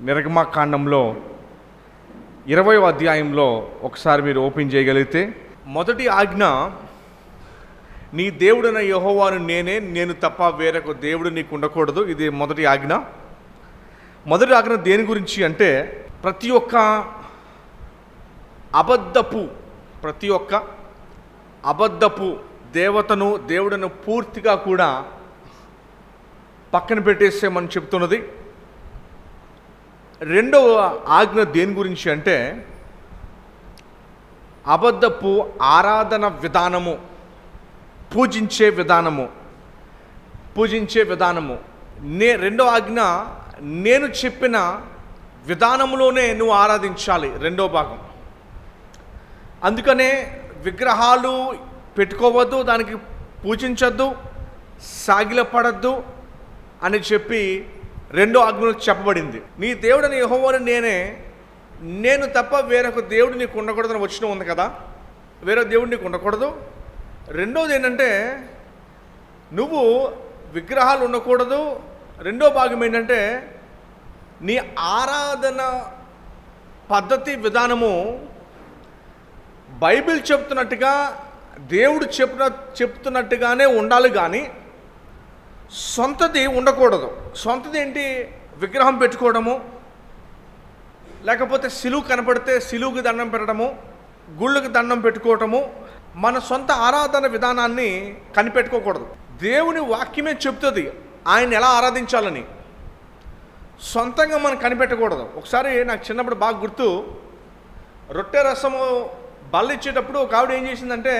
నిర్గమాకాండంలో ఇరవై అధ్యాయంలో ఒకసారి మీరు ఓపెన్ చేయగలిగితే మొదటి ఆజ్ఞ నీ దేవుడైన యహోవాను నేనే నేను తప్ప వేరొక దేవుడు నీకు ఉండకూడదు. ఇది మొదటి ఆజ్ఞ. మొదటి ఆజ్ఞ దేని గురించి అంటే ప్రతి ఒక్క అబద్ధపు ప్రతి ఒక్క అబద్ధపు దేవతను దేవుడను పూర్తిగా కూడా పక్కన పెట్టేసేమని చెప్తున్నది. రెండవ ఆజ్ఞ దేని గురించి అంటే అబద్ధపు ఆరాధన విధానము పూజించే విధానము పూజించే విధానము. నే రెండో ఆజ్ఞ నేను చెప్పిన విధానంలోనే నువ్వు ఆరాధించాలి రెండో భాగం. అందుకనే విగ్రహాలు పెట్టుకోవద్దు దానికి పూజించొద్దు సాగిలపడద్దు అని చెప్పి రెండో ఆజ్ఞలో చెప్పబడింది. నీ దేవుడని యెహోవాను నేనే నేను తప్ప వేరొక దేవుడు నీకు ఉండకూడదని వచ్చిన ఉంది కదా? వేరే దేవుడు నీకు ఉండకూడదు. రెండోది ఏంటంటే నువ్వు విగ్రహాలు ఉండకూడదు. రెండో భాగం ఏంటంటే నీ ఆరాధన పద్ధతి విధానము బైబిల్ చెప్తున్నట్టుగా దేవుడు చెప్పిన చెప్తున్నట్టుగానే ఉండాలి కానీ సొంతది ఉండకూడదు. సొంతది ఏంటి విగ్రహం పెట్టుకోవడము లేకపోతే సిలువు కనపడితే సిలువుకి దండం పెట్టడము గుళ్ళకి దండం పెట్టుకోవటము మన సొంత ఆరాధన విధానాన్ని కనిపెట్టుకోకూడదు. దేవుని వాక్యమే చెప్తుంది ఆయన ఎలా ఆరాధించాలని. సొంతంగా మనం కనిపెట్టకూడదు. ఒకసారి నాకు చిన్నప్పుడు బాగా గుర్తు రొట్టె రసము బల్లిచ్చేటప్పుడు ఒక ఆవిడ ఏం చేసిందంటే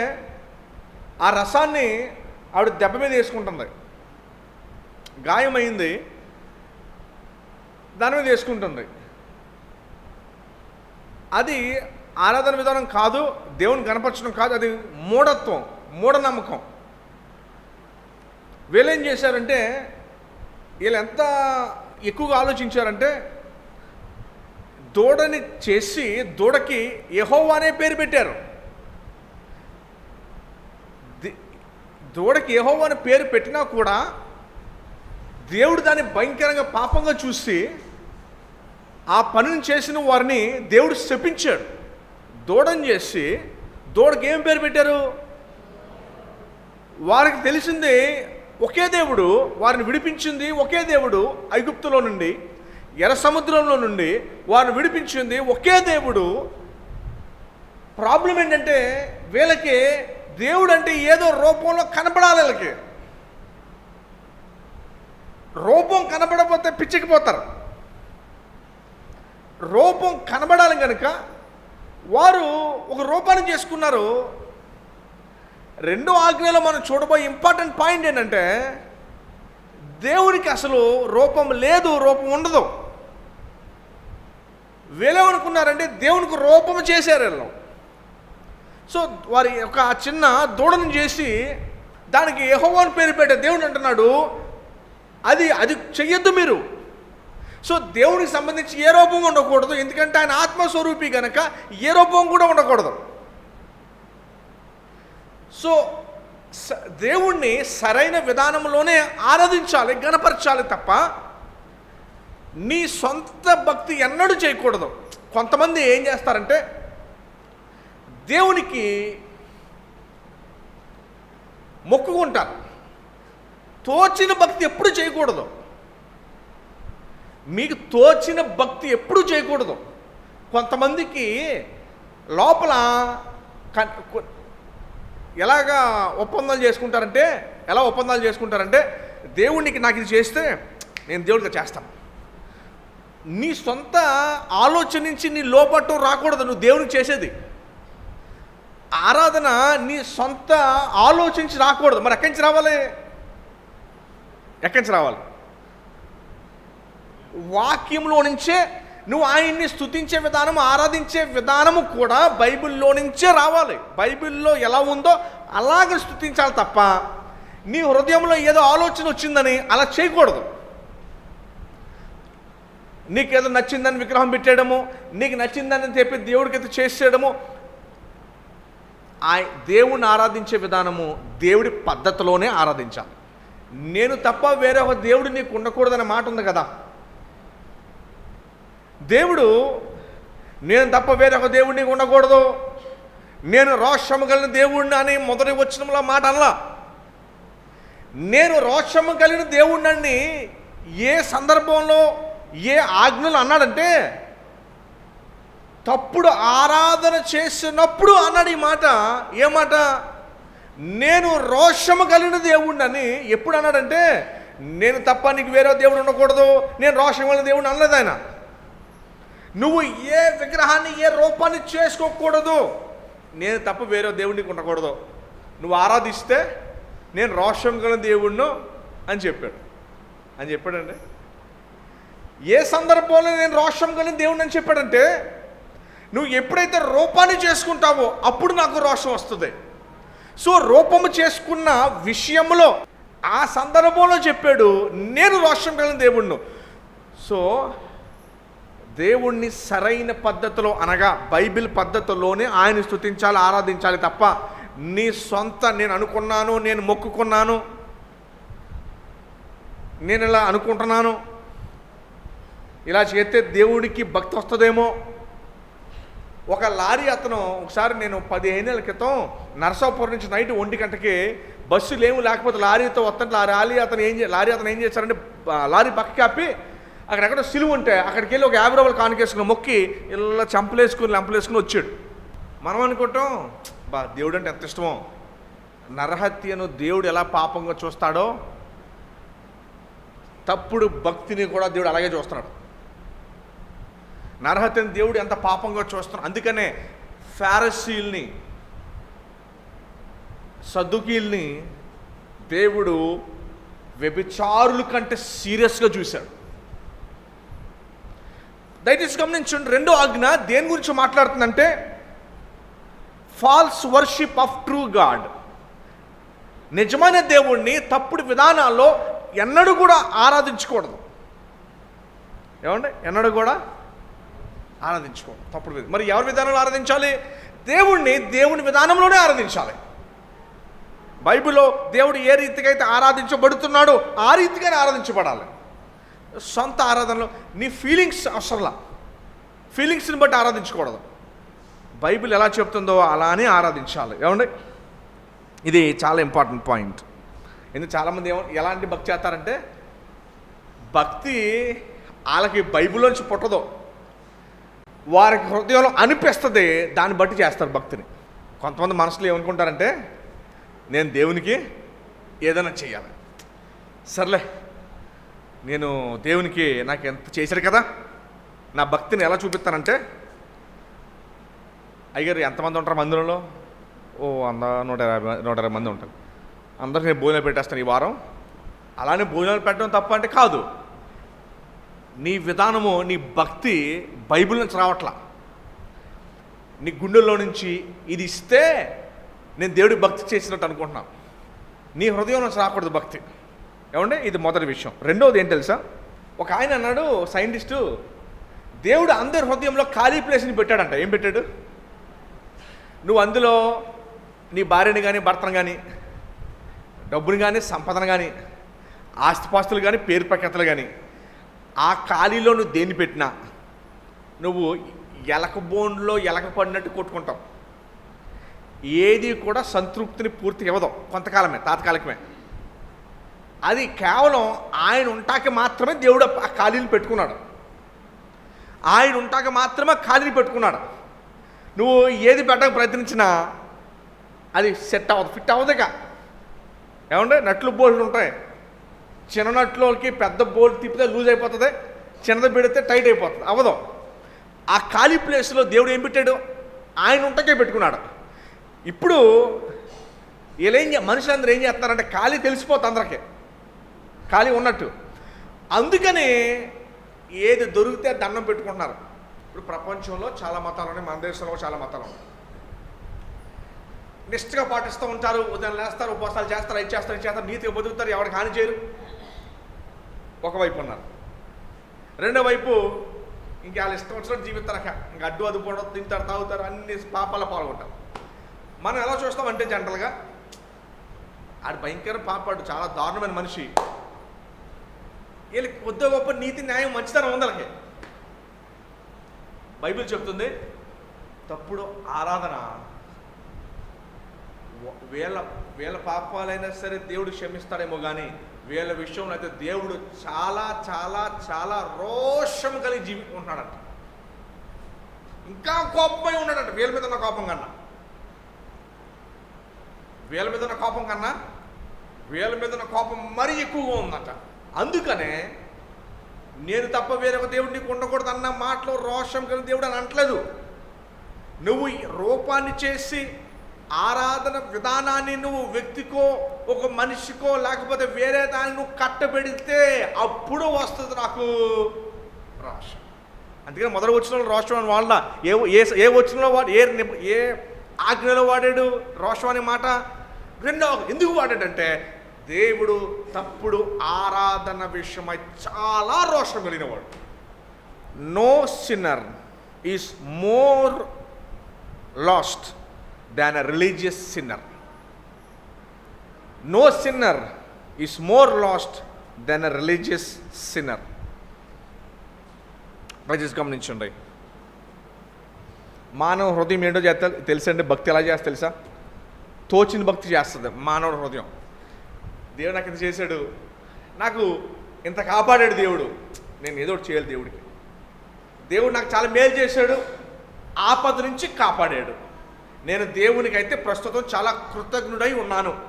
ఆ రసాన్ని ఆవిడ దెబ్బ మీద వేసుకుంటుంది. గాయమైంది. దాని మీద వేసుకుంటుంది. అది ఆరాధన విధానం కాదు దేవుని కనపరచడం కాదు అది మూఢత్వం మూఢనమ్మకం. వీళ్ళేం చేశారంటే వీళ్ళు ఎంత ఎక్కువగా ఆలోచించారంటే దూడని చేసి దూడకి యహోవా అనే పేరు పెట్టారు. దూడకి యహోవా అనే పేరు పెట్టినా కూడా దేవుడు దాన్ని భయంకరంగా పాపంగా చూసి ఆ పనిని చేసిన వారిని దేవుడు శపించాడు. దూడని చేసి దూడకి ఏం పేరు పెట్టారు? వారికి తెలిసింది ఒకే దేవుడు వారిని విడిపించింది ఒకే దేవుడు ఐగుప్తులో నుండి ఎర్ర సముద్రంలో నుండి వారిని విడిపించింది ఒకే దేవుడు. ప్రాబ్లం ఏంటంటే వీళ్ళకి దేవుడు అంటే ఏదో రూపంలో కనపడాలి వీళ్ళకి. రూపం కనబడపోతే పిచ్చికిపోతారు రూపం కనబడాలి కనుక వారు ఒక రూపాన్ని చేసుకున్నారు. రెండో ఆజ్ఞలో మనం చూడబోయే ఇంపార్టెంట్ పాయింట్ ఏంటంటే దేవుడికి అసలు రూపం లేదు రూపం ఉండదు. వీళ్ళేమనుకున్నారంటే దేవునికి రూపం చేశారు వీళ్ళు. సో వారి ఒక చిన్న దూడను చేసి దానికి యెహోవాను పేరు పెట్టే దేవుడు అంటున్నాడు అది అది చెయ్యొద్దు మీరు. సో దేవునికి సంబంధించి ఏ రూపం ఉండకూడదు. ఎందుకంటే ఆయన ఆత్మస్వరూపి కనుక ఏ రూపం కూడా ఉండకూడదు. సో దేవుణ్ణి సరైన విధానంలోనే ఆరాధించాలి గణపరచాలి తప్ప నీ సొంత భక్తి ఎన్నడూ చేయకూడదు. కొంతమంది ఏం చేస్తారంటే దేవునికి మొక్కుకుంటారు. తోచిన భక్తి ఎప్పుడు చేయకూడదు. మీకు తోచిన భక్తి ఎప్పుడు చేయకూడదు. కొంతమందికి లోపల ఎలాగా ఒప్పందాలు చేసుకుంటారంటే ఎలా ఒప్పందాలు చేసుకుంటారంటే దేవుడికి నాకు ఇది చేస్తే నేను దేవుడికి చేస్తాను. నీ సొంత ఆలోచన నుంచి నీ లోపట్టు రాకూడదు నువ్వు దేవునికి చేసేది. ఆరాధన నీ సొంత ఆలోచించి రాకూడదు. మరి ఎక్కడి నుంచి రావాలి? ఎక్కడి నుంచి రావాలి? వాక్యంలో నుంచే నువ్వు ఆయన్ని స్తుతించే విధానం ఆరాధించే విధానము కూడా బైబిల్లో నుంచే రావాలి. బైబిల్లో ఎలా ఉందో అలాగే స్తుతించాలి తప్ప నీ హృదయంలో ఏదో ఆలోచన వచ్చిందని అలా చేయకూడదు. నీకేదో నచ్చిందని విగ్రహం పెట్టేయడము నీకు నచ్చిందని చెప్పి దేవుడికి అయితే చేసేయడము ఆ దేవుణ్ణి ఆరాధించే విధానము దేవుడి పద్ధతిలోనే ఆరాధించాలి. నేను తప్ప వేరే ఒక దేవుడు నీకు ఉండకూడదనే మాట ఉంది కదా. దేవుడు నేను తప్ప వేరొక నీకు ఉండకూడదు. నేను రోషము కలిగిన దేవుడిని అని మొదటి వచ్చినంలో మాట అనలా. నేను రోషము కలిగిన దేవుడిని ఏ సందర్భంలో ఏ ఆజ్ఞలు అన్నాడంటే తప్పుడు ఆరాధన చేసినప్పుడు అన్నాడు ఈ మాట. ఏ మాట? నేను రోషము కలిగిన దేవుడిని ఎప్పుడు అన్నాడంటే నేను తప్ప నీకు వేరే దేవుడు ఉండకూడదు నేను రోషం కలిగిన దేవుడిని అనలేదు ఆయన. నువ్వు ఏ విగ్రహాన్ని ఏ రూపాన్ని చేసుకోకూడదు. నేను తప్ప వేరే దేవుడికి ఉండకూడదు. నువ్వు ఆరాధిస్తే నేను రోషం కలిగిన దేవుణ్ణు అని చెప్పాడు. అని చెప్పాడండి. ఏ సందర్భంలో నేను రోషం కలిగిన దేవుడిని అని చెప్పాడంటే నువ్వు ఎప్పుడైతే రూపాన్ని చేసుకుంటావో అప్పుడు నాకు రోషం వస్తుంది. సో రూపము చేసుకున్న విషయంలో ఆ సందర్భంలో చెప్పాడు నేను రోషం కలిగిన దేవుణ్ణు. సో దేవుణ్ణి సరైన పద్ధతిలో అనగా బైబిల్ పద్ధతిలోనే ఆయన స్థుతించాలి ఆరాధించాలి తప్ప నీ సొంత నేను అనుకున్నాను నేను మొక్కుకున్నాను నేను ఇలా అనుకుంటున్నాను ఇలా చేస్తే దేవుడికి భక్తి వస్తుందేమో ఒక లారీ అతను ఒకసారి నేను పదిహేను ఏళ్ళ క్రితం నరసాపురం నుంచి నైట్ ఒంటి గంటకి బస్సులు ఏమి లేకపోతే లారీతో వస్తుంటే ఆ లారీ అతను ఏం లారీ అతను ఏం చేశారంటే లారీ పక్క కాపి అక్కడెక్కడ సిలువ ఉంటే అక్కడికి వెళ్ళి ఒక యాభై రూపాయలు కానుకేసుకుని మొక్కి ఇలా చంపలేసుకుని లంపలేసుకుని వచ్చాడు. మనం అనుకుంటాం బా దేవుడు అంటే ఎంత ఇష్టమో. నరహత్యను దేవుడు ఎలా పాపంగా చూస్తాడో తప్పుడు భక్తిని కూడా దేవుడు అలాగే చూస్తున్నాడు. నరహత్యను దేవుడు ఎంత పాపంగా చూస్తున్నాడు అందుకనే ఫారసీల్ని సద్దుకీల్ని దేవుడు వ్యభిచారుల కంటే సీరియస్గా చూశాడు. దయచేసి గమనించండి రెండో ఆజ్ఞ దేని గురించి మాట్లాడుతుందంటే false worship of true God నిజమైన దేవుణ్ణి తప్పుడు విధానాల్లో ఎన్నడూ కూడా ఆరాధించకూడదు. ఏమండి? ఎన్నడూ కూడా ఆరాధించుకో తప్పుడు లేదు మరి ఎవరి విధానంలో ఆరాధించాలి? దేవుణ్ణి దేవుని విధానంలోనే ఆరాధించాలి. బైబిల్లో దేవుడు ఏ రీతిగా అయితే ఆరాధించబడుతున్నాడో ఆ రీతిగానే ఆరాధించబడాలి. సొంత ఆరాధనలో నీ ఫీలింగ్స్ అవసరంలా. ఫీలింగ్స్ని బట్టి ఆరాధించకూడదు. బైబిల్ ఎలా చెప్తుందో అలానే ఆరాధించాలి. ఏమండి? ఇది చాలా ఇంపార్టెంట్ పాయింట్. ఎందుకు చాలామంది ఏమో ఎలాంటి భక్తి చేస్తారంటే భక్తి వాళ్ళకి బైబిల్లోంచి పుట్టదు. వారికి హృదయంలో అనిపిస్తుంది దాన్ని బట్టి చేస్తారు భక్తిని. కొంతమంది మనసులో ఏమనుకుంటారంటే నేను దేవునికి ఏదైనా చేయాలి సర్లే నేను దేవునికి నాకు ఎంత చేశాడు కదా నా భక్తిని ఎలా చూపిస్తానంటే అయ్యారు ఎంతమంది ఉంటారు మందిరంలో? ఓ వంద నూట యాభై నూట ఇరవై మంది ఉంటారు. అందరికీ నేను భోజనాలు పెట్టేస్తాను ఈ వారం. అలానే భోజనాలు పెట్టడం తప్ప అంటే కాదు. నీ విధానము నీ భక్తి బైబిల్ నుంచి రావట్లా. నీ గుండెల్లో నుంచి ఇది ఇస్తే నేను దేవుడి భక్తి చేసినట్టు అనుకుంటున్నాను నీ హృదయం నుంచి రాకూడదు భక్తి. ఏమంటే ఇది మొదటి విషయం. రెండవది ఏం తెలుసా? ఒక ఆయన అన్నాడు సైంటిస్టు దేవుడు అందరి హృదయంలో ఖాళీ ప్లేస్ని పెట్టాడంట. ఏం పెట్టాడు? నువ్వు అందులో నీ భార్యని కానీ భర్తను కానీ డబ్బుని కానీ సంపదను కానీ ఆస్తిపాస్తులు కానీ పేరు ప్రఖ్యాతలు కానీ ఆ ఖాళీలో నువ్వు దేన్ని పెట్టినా? నువ్వు ఎలక బోన్లో ఎలక పడినట్టు కొట్టుకుంటావు. ఏది కూడా సంతృప్తిని పూర్తి ఇవ్వదు కొంతకాలమే తాత్కాలికమే. అది కేవలం ఆయన ఉంటాక మాత్రమే దేవుడు ఆ ఖాళీని పెట్టుకున్నాడు. ఆయన ఉంటాక మాత్రమే ఖాళీని పెట్టుకున్నాడు. నువ్వు ఏది పెట్టడానికి ప్రయత్నించినా అది సెట్ అవ్వదు ఫిట్ అవ్వదుగా ఏమంటే నట్లు బోల్డ్ ఉంటాయి. చిన్ననట్లోకి పెద్ద బోల్ తిప్పితే లూజ్ అయిపోతుంది చిన్నది పెడితే టైట్ అయిపోతుంది. అవ్వదు ఆ ఖాళీ ప్లేస్లో దేవుడు ఏం పెట్టాడు? ఆయన ఉంటకే పెట్టుకున్నాడు. ఇప్పుడు వీళ్ళేం మనుషులు మనుషులందరూ ఏం చేస్తున్నారంటే ఖాళీ తెలిసిపోతుంది అందరికీ. ఖాళీ ఉన్నట్టు. అందుకని ఏది దొరికితే దండం పెట్టుకుంటున్నారు. ఇప్పుడు ప్రపంచంలో చాలా మతాలు ఉన్నాయి మన దేశంలో చాలా మతాలు ఉన్నాయి నిష్ఠగా పాటిస్తూ ఉంటారు ఉదయం లేస్తారు ఉపవాసాలు చేస్తారు ఇది చేస్తారు ఇది చేస్తారు నీతిగా బతుకుతారు ఎవరికి హాని చేయరు. ఒకవైపు ఉన్నారు. రెండో వైపు ఇంక వాళ్ళు ఇష్టం వచ్చినట్టు జీవిస్తారు. ఇంకా అడ్డు అదుపోవడం తింటారు తాగుతారు అన్ని పాపాల పాల్గొంటారు. మనం ఎలా చూస్తామంటే జనరల్గా ఆడు భయంకర పాపాడు చాలా దారుణమైన మనిషి. వీళ్ళకి కొద్దిగా గొప్ప నీతి న్యాయం మంచితనం ఉంది బైబిల్ చెప్తుంది తప్పుడు ఆరాధన వీళ్ళ వీళ్ళ పాపాలైనా సరే దేవుడు క్షమిస్తాడేమో కానీ వీళ్ళ విషయంలో అయితే దేవుడు చాలా చాలా చాలా రోషం కలిగి జీవి ఉంటున్నాడంట ఇంకా కోపమై ఉన్నాడంట వీళ్ళ మీద ఉన్న కోపం కన్నా. వీళ్ళ మీద ఉన్న కోపం కన్నా వీళ్ళ మీద ఉన్న కోపం మరీ ఎక్కువగా ఉందట. అందుకనే నేను తప్ప వేరొక దేవుడు నీకు ఉండకూడదు అన్న మాటలో రోషం కలిగిన దేవుడు అని అంటలేదు నువ్వు ఈ రూపాన్ని చేసి ఆరాధన విధానాన్ని నువ్వు వ్యక్తికో ఒక మనిషికో లేకపోతే వేరే దాన్ని నువ్వు కట్టబెడితే అప్పుడు వస్తుంది నాకు రోషం. అందుకని మొదటి వచ్చిన రోషం అని వాళ్ళ ఏ ఏ ఏ వచ్చినలో వాడు ఏ ఏ ఆజ్ఞలో వాడాడు రోషం అనే మాట? రెండో ఎందుకు వాడాడంటే దేవుడు తప్పుడు ఆరాధన విషయమై చాలా రోషం కలిగినవాడు. No sinner is more lost than a religious sinner no sinner is more lost than a religious sinner దయచేసి గమనించండి. మానవ హృదయం ఏంటో చేస్తా తెలుసండి? భక్తి ఎలా చేస్తా తెలుసా? తోచిన భక్తి చేస్తుంది మానవుడు హృదయం. దేవుడు నాకు ఇంత చేశాడు. నాకు ఇంత కాపాడాడు దేవుడు. నేను ఏదో ఒకటి చేయాలి దేవుడికి. దేవుడు నాకు చాలా మేలు చేశాడు. ఆపద నుంచి కాపాడాడు. నేను దేవునికి అయితే ప్రస్తుతం చాలా కృతజ్ఞుడై ఉన్నాను.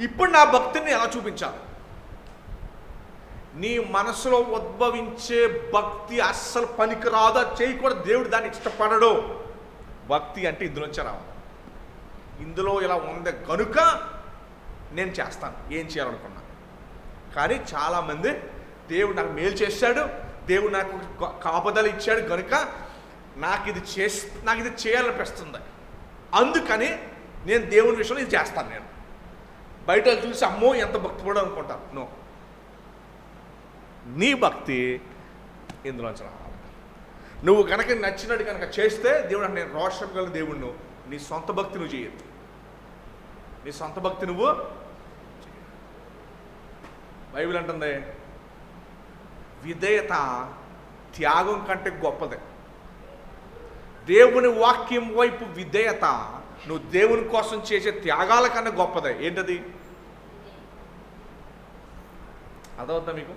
ఇప్పుడు నా భక్తిని ఎలా చూపించాలి? నీ మనసులో ఉద్భవించే భక్తి అస్సలు పనికిరాదు చేయకూడదు దేవుడు దాన్ని ఇష్టపడడు. భక్తి అంటే ఇందులోంచి రావు ఇందులో ఇలా ఉంది కనుక నేను చేస్తాను. ఏం చేయాలనుకున్నా. కానీ చాలామంది దేవుడు నాకు మేలు చేశాడు దేవుడు నాకు కాపుదలు ఇచ్చాడు కనుక నాకు ఇది చేసి నాకు ఇది చేయాలనిపిస్తుంది. అందుకని నేను దేవుని విషయంలో ఇది చేస్తాను నేను. బయట చూసి అమ్మో ఎంత భక్తి కూడా అనుకుంటాను నో. నీ భక్తి ఇందులోంచి రావాలి. నువ్వు కనుక నచ్చినట్టు కనుక చేస్తే దేవుడు నేను రోషం గల దేవుడు నీ సొంత భక్తి నువ్వు చేయొద్దు. నీ సొంత భక్తి నువ్వు బైబిల్ అంటుంది విధేయత త్యాగం కంటే గొప్పది. దేవుని వాక్యం వైపు విధేయత నువ్వు దేవుని కోసం చేసే త్యాగాల కన్నా గొప్పదే. ఏంటది? అదవుద్దా మీకు?